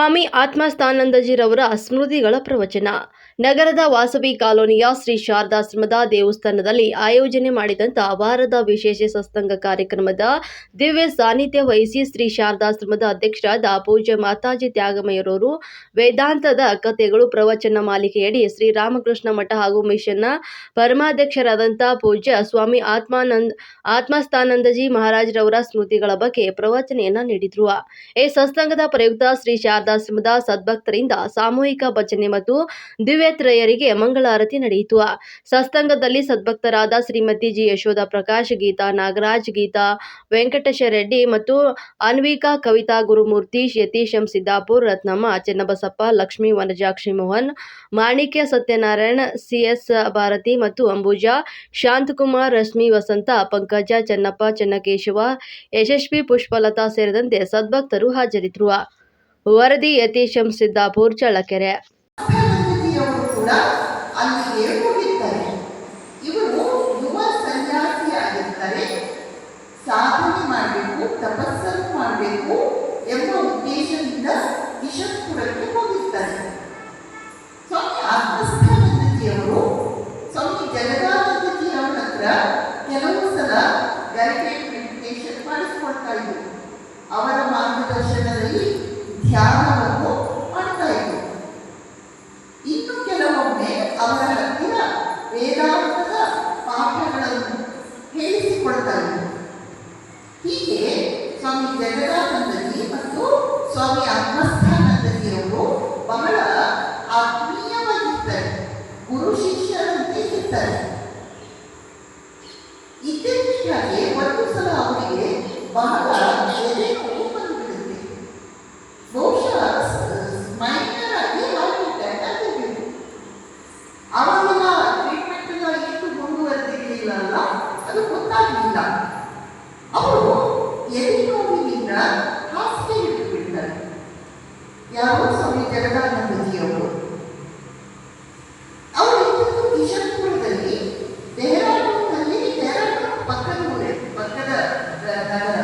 ಸ್ವಾಮಿ ಆತ್ಮಸ್ಥಾನಂದಜಿರವರ ಸ್ಮೃತಿಗಳ ಪ್ರವಚನ. ನಗರದ ವಾಸವಿ ಕಾಲೋನಿಯ ಶ್ರೀ ಶಾರದಾಶ್ರಮದ ದೇವಸ್ಥಾನದಲ್ಲಿ ಆಯೋಜನೆ ಮಾಡಿದಂತ ವಾರದ ವಿಶೇಷ ಸತ್ಸಂಗ ಕಾರ್ಯಕ್ರಮದ ದಿವ್ಯ ಸಾನ್ನಿಧ್ಯ ವಹಿಸಿ ಶ್ರೀ ಶಾರದಾಶ್ರಮದ ಅಧ್ಯಕ್ಷರಾದ ಪೂಜ್ಯ ಮಾತಾಜಿ ತ್ಯಾಗಮಯ್ಯರವರು ವೇದಾಂತದ ಕಥೆಗಳು ಪ್ರವಚನ ಮಾಲಿಕೆಯಡಿ ಶ್ರೀ ರಾಮಕೃಷ್ಣ ಮಠ ಹಾಗೂ ಮಿಷನ್ನ ಪರಮಾಧ್ಯಕ್ಷರಾದಂಥ ಪೂಜ್ಯ ಸ್ವಾಮಿ ಆತ್ಮಾನಂದ ಆತ್ಮಸ್ಥಾನಂದಜಿ ಮಹಾರಾಜರವರ ಸ್ಮೃತಿಗಳ ಬಗ್ಗೆ ಪ್ರವಚನೆಯನ್ನ ನೀಡಿದ್ರು. ಈ ಸತ್ಸಂಗದ ಪ್ರಯುಕ್ತ ಶ್ರೀ ಶಾರದಾಶ್ರಮದ ಸದ್ಭಕ್ತರಿಂದ ಸಾಮೂಹಿಕ ಭಜನೆ ಮತ್ತು ದಿವ್ಯತ್ರಯರಿಗೆ ಮಂಗಳಾರತಿ ನಡೆಯಿತು. ಸತ್ಸಂಗದಲ್ಲಿ ಸದ್ಭಕ್ತರಾದ ಶ್ರೀಮತಿ ಜಿ. ಯಶೋಧ ಪ್ರಕಾಶ್, ಗೀತಾ ನಾಗರಾಜ್, ಗೀತಾ ವೆಂಕಟೇಶ ರೆಡ್ಡಿ ಮತ್ತು ಅನ್ವಿಕಾ ಕವಿತಾ ಗುರುಮೂರ್ತಿ, ಯತೀಶ್ ಎಂ ಸಿದ್ದಾಪುರ್, ರತ್ನಮ್ಮ, ಚೆನ್ನಬಸಪ್ಪ, ಲಕ್ಷ್ಮೀ ವನಜಾಕ್ಷಿ ಮೋಹನ್, ಮಾಣಿಕ್ಯ ಸತ್ಯನಾರಾಯಣ, ಸಿಎಸ್ ಭಾರತಿ ಮತ್ತು ಅಂಬುಜಾ, ಶಾಂತಕುಮಾರ್, ರಶ್ಮಿ ವಸಂತ, ಪಂಕಜ, ಚೆನ್ನಪ್ಪ, ಚೆನ್ನಕೇಶವ, ಯಶಸ್ವಿ ಪುಷ್ಪಲತಾ ಸೇರಿದಂತೆ ಸದ್ಭಕ್ತರು ಹಾಜರಿದ್ದರು. ವರದಿ ಯತೀಶಂ ಸಿದ್ದಾಪುರ್ ಚಳ್ಳಕೆರೆ ಧ್ಯಾನವನ್ನು ಮಾಡ್ತಾ ಇದ್ರು ಇನ್ನು ಕೆಲವೊಮ್ಮೆ ಅವರ ಹತ್ತಿರ ವೇದಾಂತದ ಪಾಠಗಳನ್ನು ಹೇಳಿಸಿಕೊಳ್ತಾ ಇದ್ರು ಹೀಗೆ ಸ್ವಾಮಿ ಜಗದಾನಂದಜಿ ಮತ್ತು ಸ್ವಾಮಿ ಆತ್ಮಸ್ಥಾನಂದಜಿಯವರು ಯಾರೋ ಸ್ವಾಮಿ ಜಗದಾನಂದಜಿಯವರು ಅವರು ಇದ್ದು ಕಿಶನ್ಪುರದಲ್ಲಿ ಡೆಹ್ರಾಡೂನ್ನಲ್ಲಿ ಡೆಹ್ರಾಡೂನ್ ಪಕ್ಕದ ಊರೇ ಪಕ್ಕದ ನಗರ.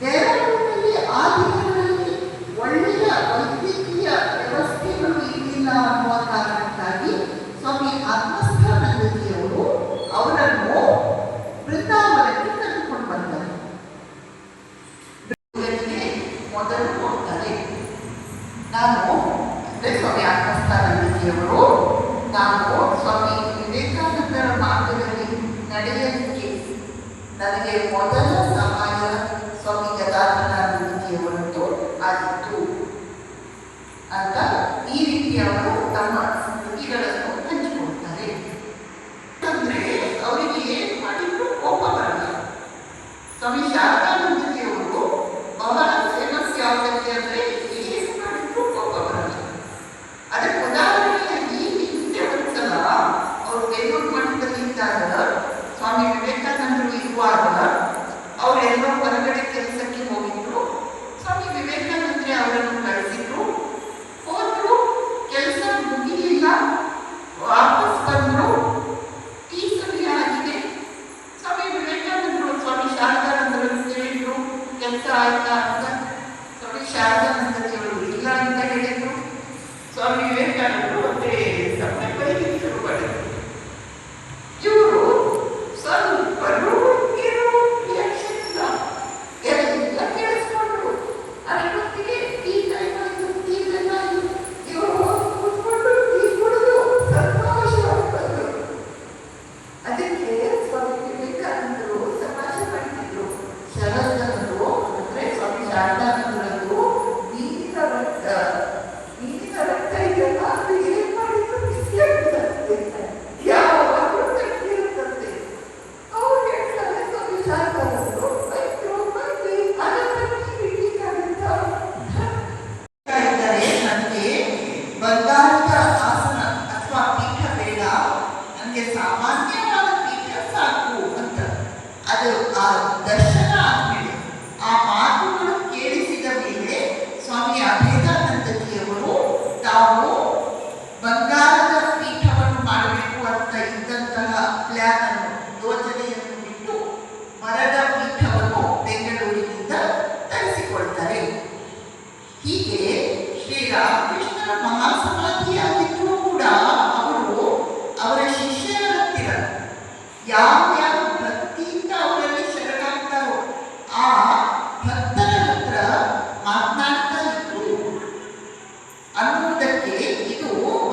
ಡೆಹ್ರಾಡೂನ್ನಲ್ಲಿ ಆ ದಿನಗಳಲ್ಲಿ ಒಳ್ಳೆಯ ವೈದ್ಯಕೀಯ ವ್ಯವಸ್ಥೆಗಳು ಇರಲಿಲ್ಲ ಅನ್ನುವ ಕಾರಣಕ್ಕಾಗಿ ಸ್ವಾಮಿ ಆತ್ಮಸ್ಥಾನಂದಜಿಯವರು ಅವರನ್ನು ಬೃಂದಾವನಕ್ಕೆ ಕರೆದುಕೊಂಡು ಬಂದರು. ನನಗೆ ಮೊದಲ trata Senhor.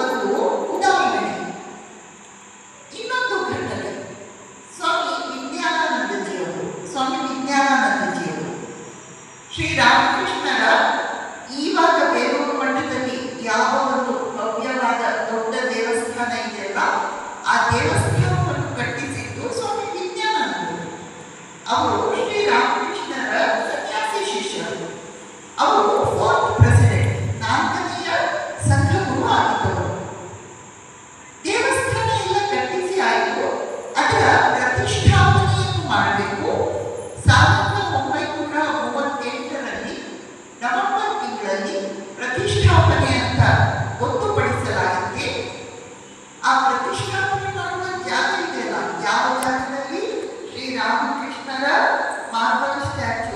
అనుకుంటున్నారా మార్బల్ స్టాచ్యూ